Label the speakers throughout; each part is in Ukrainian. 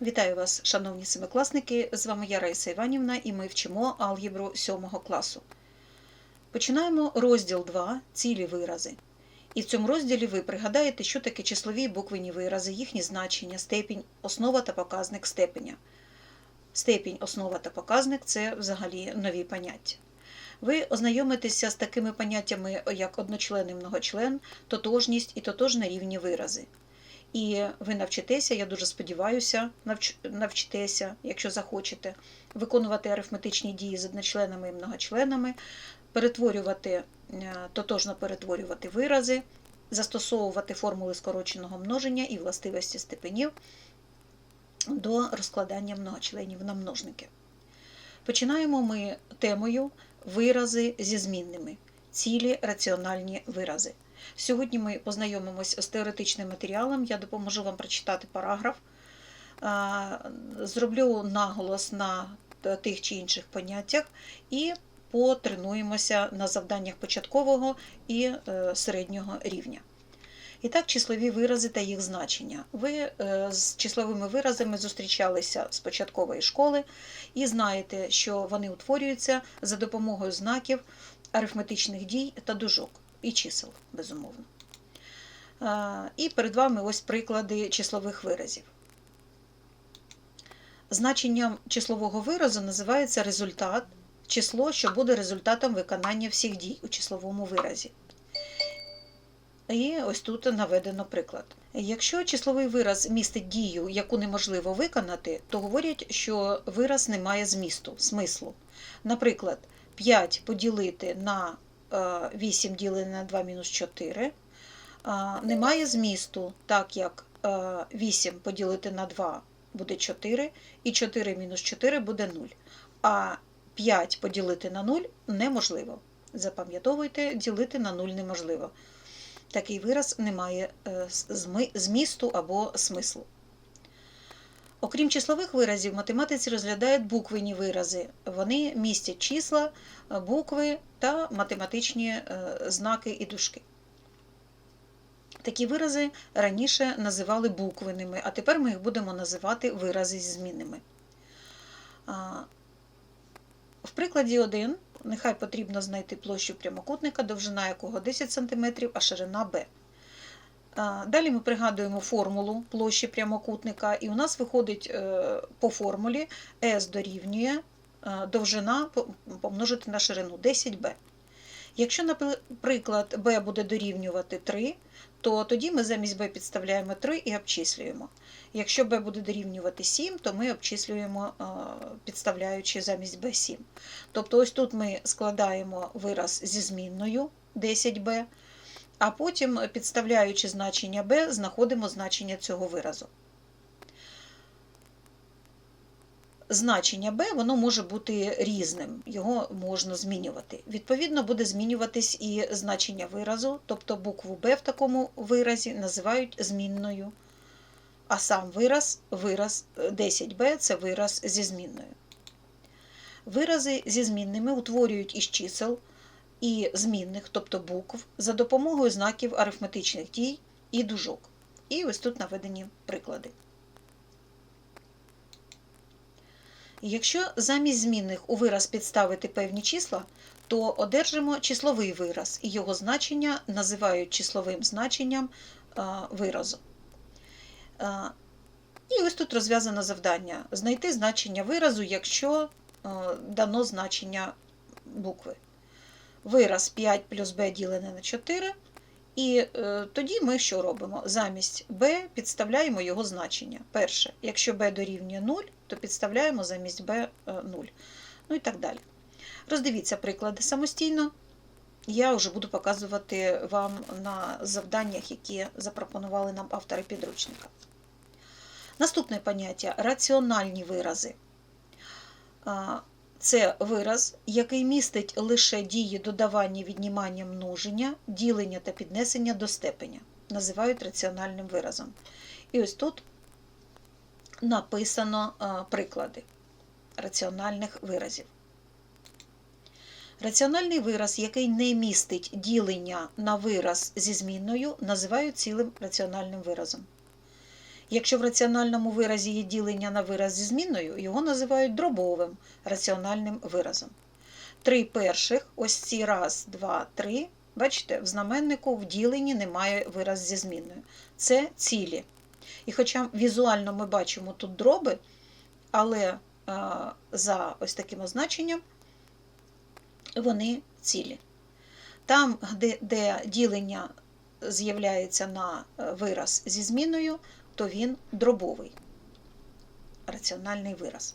Speaker 1: Вітаю вас, шановні семикласники! З вами я Раїса Іванівна і ми вчимо алгебру 7 класу. Починаємо розділ 2 цілі вирази. І в цьому розділі ви пригадаєте, що таке числові буквені вирази, їхні значення, степінь, основа та показник степеня. Степінь, основа та показник це взагалі нові поняття. Ви ознайомитеся з такими поняттями, як одночлен і многочлен, тотожність і тотожно рівні вирази. І ви навчитеся, я дуже сподіваюся, навч... навчитеся, якщо захочете, виконувати арифметичні дії з одночленами і многочленами, перетворювати, е, тотожно перетворювати вирази, застосовувати формули скороченого множення і властивості степенів до розкладання многочленів на множники. Починаємо ми темою вирази зі змінними, цілі раціональні вирази. Сьогодні ми познайомимось з теоретичним матеріалом, я допоможу вам прочитати параграф, зроблю наголос на тих чи інших поняттях і потренуємося на завданнях початкового і середнього рівня. І так, числові вирази та їх значення. Ви з числовими виразами зустрічалися з початкової школи і знаєте, що вони утворюються за допомогою знаків, арифметичних дій та дужок і чисел, безумовно. І перед вами ось приклади числових виразів. Значенням числового виразу називається результат, число, що буде результатом виконання всіх дій у числовому виразі. І ось тут наведено приклад. Якщо числовий вираз містить дію, яку неможливо виконати, то говорять, що вираз не має змісту, смислу. Наприклад, 5 поділити на 8 ділене на 2 мінус 4 немає змісту, так як 8 поділити на 2 буде 4, і 4 мінус 4 буде 0. А 5 поділити на 0 неможливо. Запам'ятовуйте, ділити на 0 неможливо. Такий вираз не має е, змісту або смислу. Окрім числових виразів, математиці розглядають буквені вирази. Вони містять числа, букви та математичні е, знаки і дужки. Такі вирази раніше називали буквеними, а тепер ми їх будемо називати вирази зі змінними. В прикладі 1 нехай потрібно знайти площу прямокутника, довжина якого 10 см, а ширина b. Далі ми пригадуємо формулу площі прямокутника, і у нас виходить е, по формулі S дорівнює е, довжина помножити на ширину 10b. Якщо, наприклад, b буде дорівнювати 3, то тоді ми замість b підставляємо 3 і обчислюємо. Якщо b буде дорівнювати 7, то ми обчислюємо, е, підставляючи замість b 7. Тобто, ось тут ми складаємо вираз зі змінною 10b, а потім, підставляючи значення b, знаходимо значення цього виразу. Значення b воно може бути різним, його можна змінювати. Відповідно, буде змінюватись і значення виразу, тобто букву b в такому виразі називають змінною. А сам вираз, вираз 10b це вираз зі змінною. Вирази зі змінними утворюють із чисел і змінних, тобто букв, за допомогою знаків арифметичних дій і дужок. І ось тут наведені приклади. Якщо замість змінних у вираз підставити певні числа, то одержимо числовий вираз, і його значення називають числовим значенням виразу. І ось тут розв'язане завдання: знайти значення виразу, якщо дано значення букви. Вираз 5 плюс b ділене на 4. І е, тоді ми що робимо? Замість b підставляємо його значення. Перше, якщо b дорівнює 0, то підставляємо замість b 0. Е, ну і так далі. Роздивіться приклади самостійно. Я вже буду показувати вам на завданнях, які запропонували нам автори підручника. Наступне поняття раціональні вирази. Це вираз, який містить лише дії додавання, віднімання, множення, ділення та піднесення до степеня. Називають раціональним виразом. І ось тут написано приклади раціональних виразів. Раціональний вираз, який не містить ділення на вираз зі змінною, називають цілим раціональним виразом. Якщо в раціональному виразі є ділення на вираз зі змінною, його називають дробовим раціональним виразом. Три перших, ось ці раз, два, три. Бачите, в знаменнику в діленні немає вираз зі змінною. Це цілі. І хоча візуально ми бачимо тут дроби, але а, за ось таким означенням вони цілі. Там, де, де ділення з'являється на е, вираз зі зміною, то він дробовий раціональний вираз.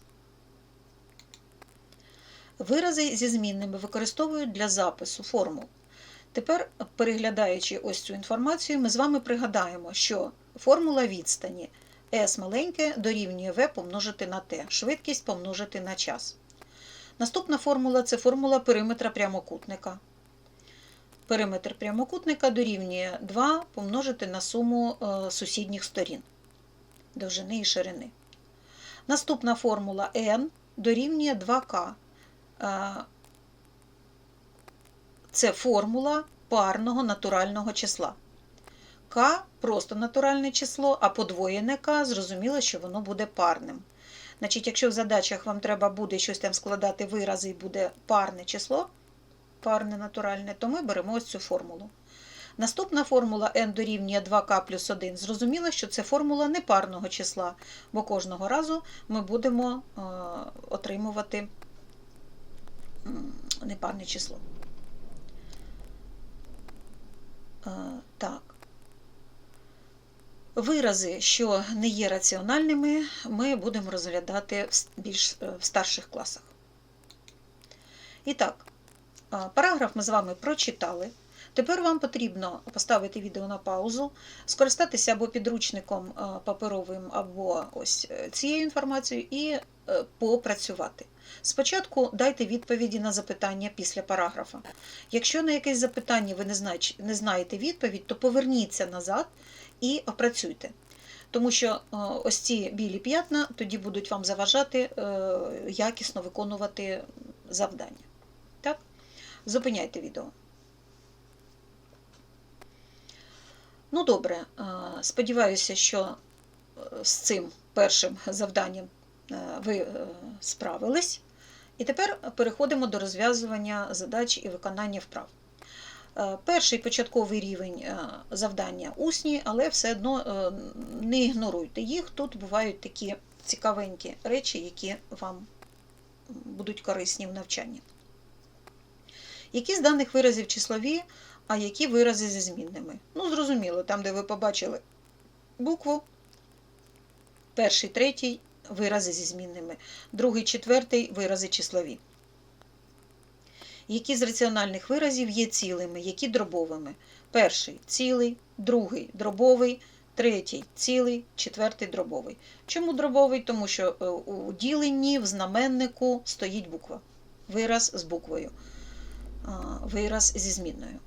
Speaker 1: Вирази зі змінними використовують для запису формул. Тепер, переглядаючи ось цю інформацію, ми з вами пригадаємо, що формула відстані S маленьке дорівнює V помножити на T, швидкість помножити на час. Наступна формула це формула периметра прямокутника. Периметр прямокутника дорівнює 2 помножити на суму е, сусідніх сторін довжини і ширини. Наступна формула n дорівнює 2k. Е, Це формула парного натурального числа. К просто натуральне число, а подвоєне К зрозуміло, що воно буде парним. Значить, Якщо в задачах вам треба буде щось там складати вирази і буде парне число, парне натуральне, то ми беремо ось цю формулу. Наступна формула n дорівнює 2k плюс 1. Зрозуміло, що це формула непарного числа, бо кожного разу ми будемо е, отримувати непарне число. Е, так. Вирази, що не є раціональними, ми будемо розглядати більш е, в старших класах. І так, параграф ми з вами прочитали. Тепер вам потрібно поставити відео на паузу, скористатися або підручником паперовим, або ось е, цією інформацією, і е, попрацювати. Спочатку дайте відповіді на запитання після параграфа. Якщо на якесь запитання ви не знаєте відповідь, то поверніться назад і опрацюйте. Тому що е, ось ці білі п'ятна тоді будуть вам заважати якісно виконувати завдання. Зупиняйте відео. Ну, добре, сподіваюся, що е, з цим першим завданням е, ви е, справились. І тепер переходимо до розв'язування задач і виконання вправ. Перший початковий рівень завдання усні, але все одно не ігноруйте їх. Тут бувають такі цікавенькі речі, які вам будуть корисні в навчанні. Які з даних виразів числові а які вирази зі змінними. Ну, зрозуміло, там, де ви побачили букву, перший, третій вирази зі змінними, другий, четвертий вирази числові. Які з раціональних виразів є цілими, які дробовими. Перший цілий, другий дробовий, третій цілий, четвертий дробовий. Чому дробовий? Тому що е, у діленні в знаменнику стоїть буква. Вираз з буквою, вираз зі змінною.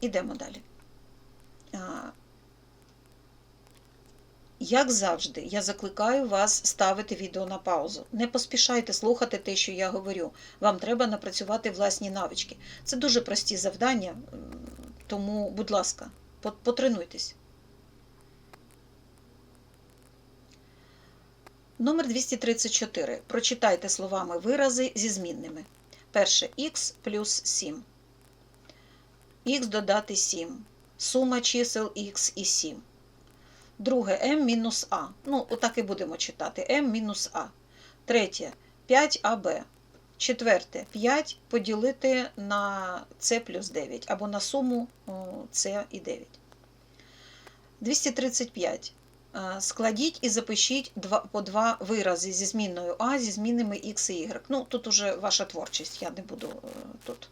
Speaker 1: Ідемо далі. Як завжди, я закликаю вас ставити відео на паузу. Не поспішайте слухати те, що я говорю. Вам треба напрацювати власні навички. Це дуже прості завдання, тому, будь ласка, потренуйтесь. Номер 234. Прочитайте словами вирази зі змінними. Перше х плюс 7 х додати 7. Сума чисел х і 7. Друге m мінус А. Ну, отак і будемо читати m мінус А. Третє 5АБ. Четверте 5 поділити на С плюс 9 або на суму С і 9. 235. Е, складіть і запишіть два, по два вирази зі змінною А, зі змінними Х і Y. Ну, тут уже ваша творчість, я не буду е, тут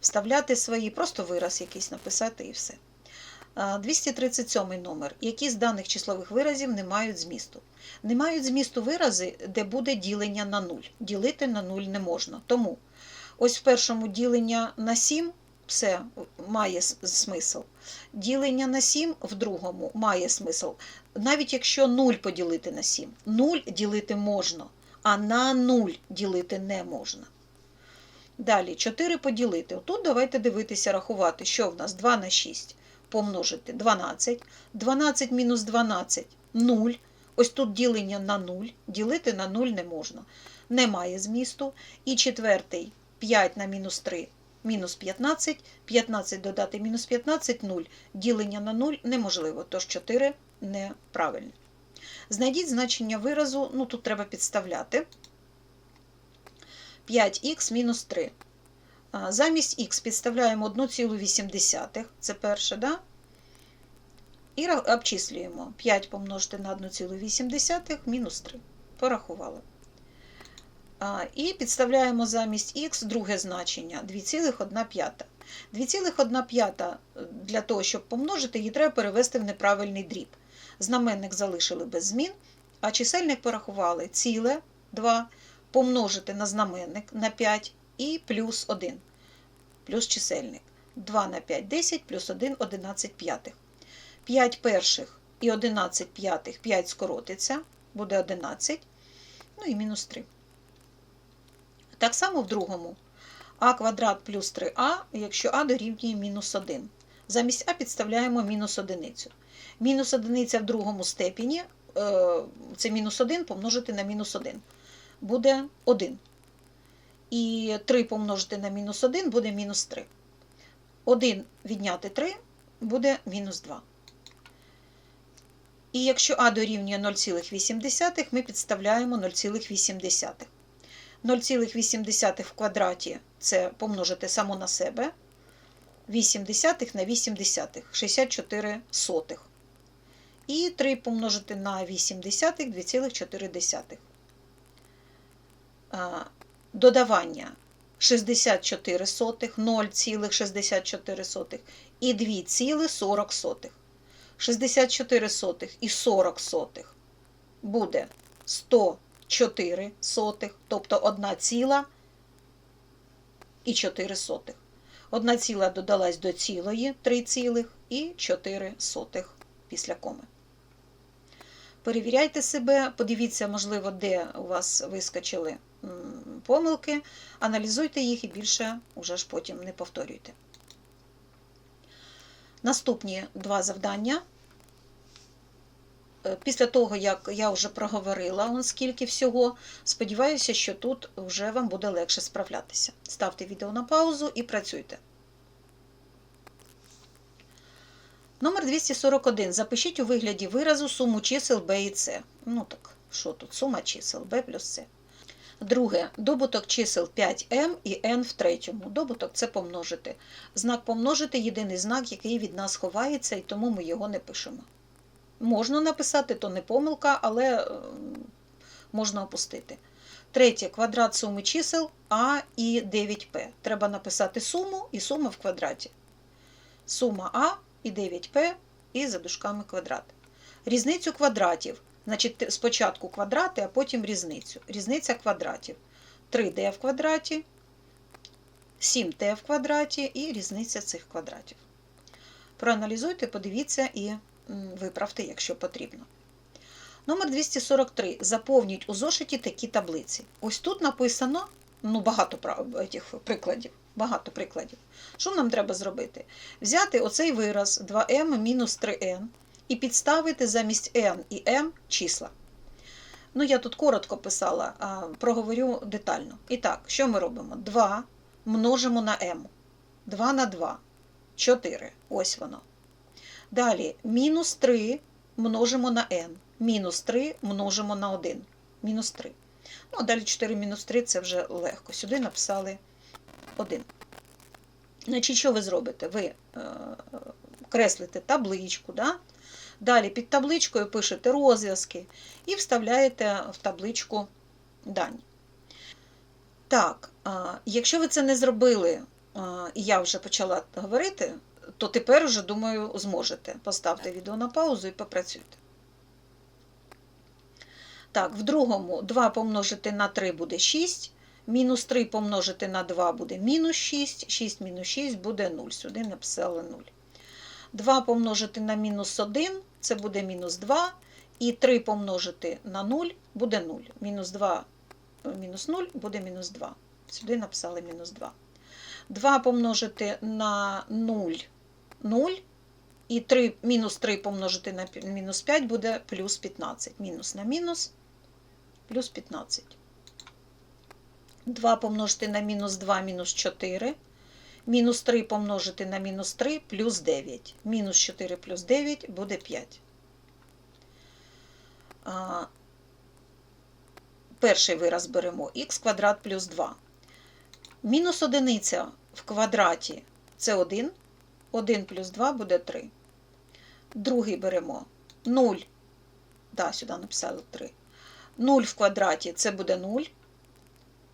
Speaker 1: вставляти свої, просто вираз якийсь написати і все. 237 номер. Які з даних числових виразів не мають змісту? Не мають змісту вирази, де буде ділення на 0. Ділити на 0 не можна. Тому ось в першому ділення на 7 все має смисл. Ділення на 7 в другому має смисл. Навіть якщо 0 поділити на 7, 0 ділити можна, а на 0 ділити не можна. Далі 4 поділити. Отут давайте дивитися, рахувати, що в нас 2 на 6 помножити 12. 12 мінус 12 0. Ось тут ділення на 0. Ділити на 0 не можна. Немає змісту. І четвертий 5 на мінус 3 мінус 15. 15 додати мінус 15 0. Ділення на 0 неможливо, тож 4 неправильне. Знайдіть значення виразу, ну тут треба підставляти. 5х мінус 3. Замість х підставляємо 1,8, це перше, да? і обчислюємо 5 помножити на 1,8 мінус 3. Порахували. І підставляємо замість х друге значення 2,1. 2,1 для того, щоб помножити, її треба перевести в неправильний дріб. Знаменник залишили без змін, а чисельник порахували ціле 2 помножити на знаменник на 5 і плюс 1, плюс чисельник. 2 на 5 – 10, плюс 1 – 11 п'ятих. 5 перших і 11 п'ятих, 5 скоротиться, буде 11, ну і мінус 3. Так само в другому. а квадрат плюс 3а, якщо а дорівнює мінус 1. Замість а підставляємо мінус одиницю. Мінус одиниця в другому степені, е, це мінус 1 помножити на мінус 1 буде 1. І 3 помножити на мінус 1 буде мінус 3. 1 відняти 3 буде мінус 2. І якщо а дорівнює 0,8, ми підставляємо 0,8. 0,8 в квадраті це помножити само на себе. 8 десятих на 8 десятих, 64 сотих. І 3 помножити на 8 десятих, 2,4. Додавання 64 сотих, 0,64 сотих і 2,40 сотих. 64 сотих і 40 сотих буде 104 сотих, тобто 1 ціла і 4 сотих. Одна ціла додалась до цілої 3 цілих і 4 сотих після коми. Перевіряйте себе, подивіться, можливо, де у вас вискочили помилки, аналізуйте їх і більше уже ж потім не повторюйте. Наступні два завдання. Е, Після того, як я вже проговорила скільки всього, сподіваюся, що тут вже вам буде легше справлятися. Ставте відео на паузу і працюйте. Номер 241. Запишіть у вигляді виразу суму чисел b і c. Ну так, що тут? Сума чисел b плюс c. Друге. Добуток чисел 5m і n в третьому. Добуток це помножити. Знак помножити єдиний знак, який від нас ховається, і тому ми його не пишемо. Можна написати, то не помилка, але е, можна опустити. Третє. Квадрат суми чисел а і 9p. Треба написати суму і сума в квадраті. Сума а і 9p і за дужками квадрат. Різницю квадратів. Значить, спочатку квадрати, а потім різницю. Різниця квадратів. 3d в квадраті, 7t в квадраті і різниця цих квадратів. Проаналізуйте, подивіться і виправте, якщо потрібно. Номер 243. Заповніть у зошиті такі таблиці. Ось тут написано ну, багато прикладів. Багато прикладів. Що нам треба зробити? Взяти оцей вираз 2m мінус 3n і підставити замість n і m числа. Ну, я тут коротко писала, а проговорю детально. І так, що ми робимо? 2 множимо на m. 2 на 2. 4. Ось воно. Далі мінус 3 множимо на n. Мінус 3 множимо на 1. Мінус 3. Ну, а далі 4 мінус 3 це вже легко. Сюди написали 1. Значить, що ви зробите? Ви е, креслите табличку, да? далі під табличкою пишете розв'язки і вставляєте в табличку дані. Так, е, якщо ви це не зробили, і я вже почала говорити, то тепер вже, думаю, зможете. Поставте відео на паузу і попрацюйте. Так, в другому 2 помножити на 3 буде 6. Мінус 3 помножити на 2 буде мінус 6, 6 мінус 6 буде 0. Сюди написали 0. 2 помножити на мінус 1 це буде мінус 2. І 3 помножити на 0 буде 0. Мінус 2 мінус 0 буде мінус 2. Сюди написали мінус 2. 2 помножити на 0 0. І 3, мінус 3 помножити на мінус 5 буде плюс 15. Мінус на мінус плюс 15. 2 помножити на мінус 2 мінус 4. Мінус 3 помножити на мінус 3 плюс 9. Мінус 4 плюс 9 буде 5. А, перший вираз беремо х квадрат плюс 2. Мінус одиниця в квадраті це 1. 1 плюс 2 буде 3. Другий беремо 0. Да, сюди написали 3. 0 в квадраті це буде 0.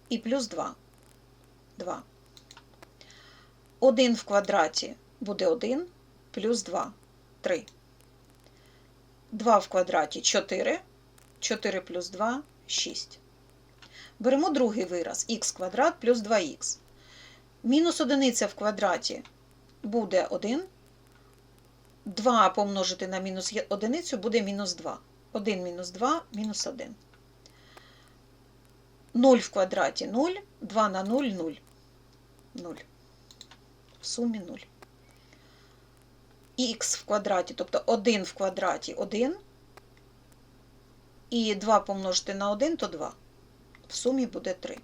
Speaker 1: І плюс 2. 2. 1 в квадраті буде 1, плюс 2 3. 2 в квадраті 4. 4 плюс 2 6. Беремо другий вираз х квадрат плюс 2х. Мінус одиниця в квадраті буде 1. 2 помножити на мінус є- одиницю буде мінус 2. 1 мінус 2 мінус 1. 0 в квадраті 0, 2 на 0 0. 0. В сумі 0. Х в квадраті, тобто 1 в квадраті 1. І 2 помножити на 1, то 2. В сумі буде 3.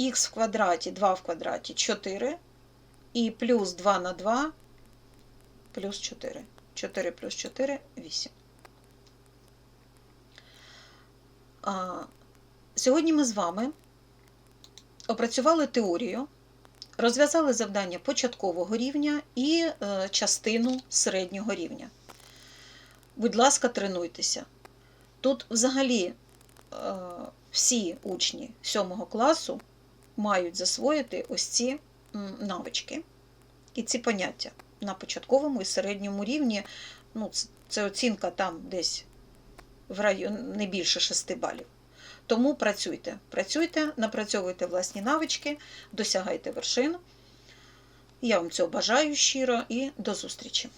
Speaker 1: Х в квадраті, 2 в квадраті 4. І плюс 2 на 2 плюс 4. 4 плюс 4 8. А, Сьогодні ми з вами опрацювали теорію, розв'язали завдання початкового рівня і е, частину середнього рівня. Будь ласка, тренуйтеся. Тут взагалі е, всі учні 7 класу мають засвоїти ось ці навички і ці поняття на початковому і середньому рівні. Ну, це, оцінка там десь в район не більше 6 балів. Тому працюйте, працюйте, напрацьовуйте власні навички, досягайте вершин. Я вам цього бажаю щиро і до зустрічі!